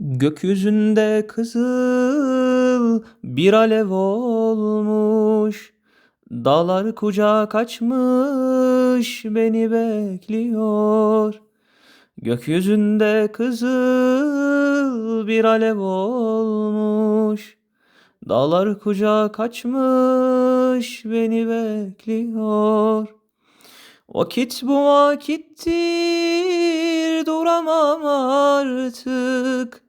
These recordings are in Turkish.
Gökyüzünde kızıl bir alev olmuş. Dağlar kucak açmış beni bekliyor. Gökyüzünde kızıl bir alev olmuş. Dağlar kucak açmış beni bekliyor. Vakit bu vakittir duramam artık.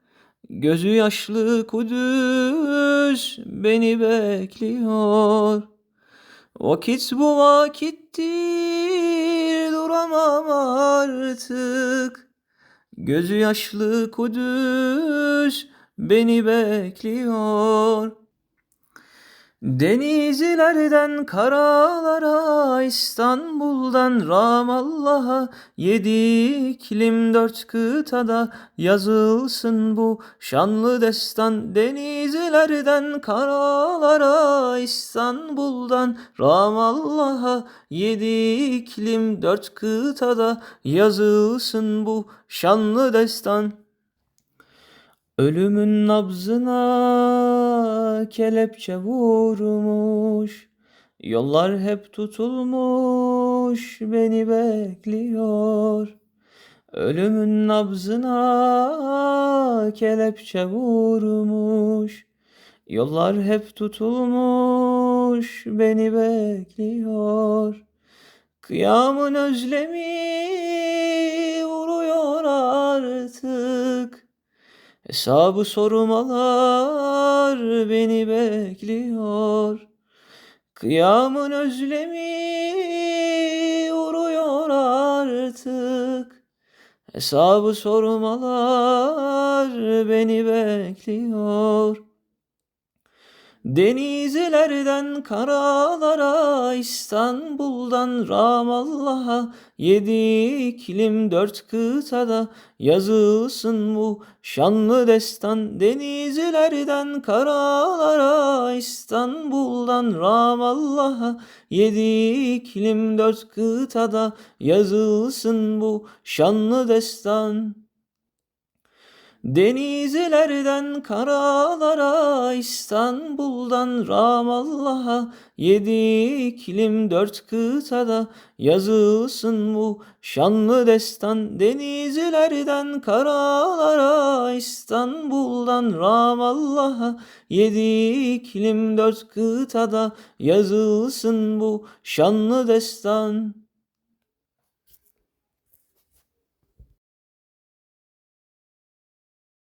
Gözü yaşlı Kudüs beni bekliyor. Vakit bu vakittir duramam artık. Gözü yaşlı Kudüs beni bekliyor. Denizlerden karalara, İstanbul'dan Ramallah'a, yedi iklim dört kıtada yazılsın bu şanlı destan. Denizlerden karalara, İstanbul'dan Ramallah'a, yedi iklim dört kıtada yazılsın bu şanlı destan. Ölümün nabzına kelepçe vurmuş. Yollar hep tutulmuş beni bekliyor. Ölümün nabzına kelepçe vurmuş. Yollar hep tutulmuş beni bekliyor. Kıyamın özlemi Hesabı sormalar beni bekliyor. Kıyamın özlemi vuruyor artık. Hesabı sormalar beni bekliyor. Denizlerden karalara, İstanbul'dan Ramallah'a, yedi iklim dört kıtada yazılsın bu şanlı destan. Denizlerden karalara, İstanbul'dan Ramallah'a, yedi iklim dört kıtada yazılsın bu şanlı destan. Denizlerden karalara, İstanbul'dan Ramallah'a, yedi iklim dört kıtada yazılsın bu şanlı destan. Denizlerden karalara, İstanbul'dan Ramallah'a, yedi iklim dört kıtada yazılsın bu şanlı destan.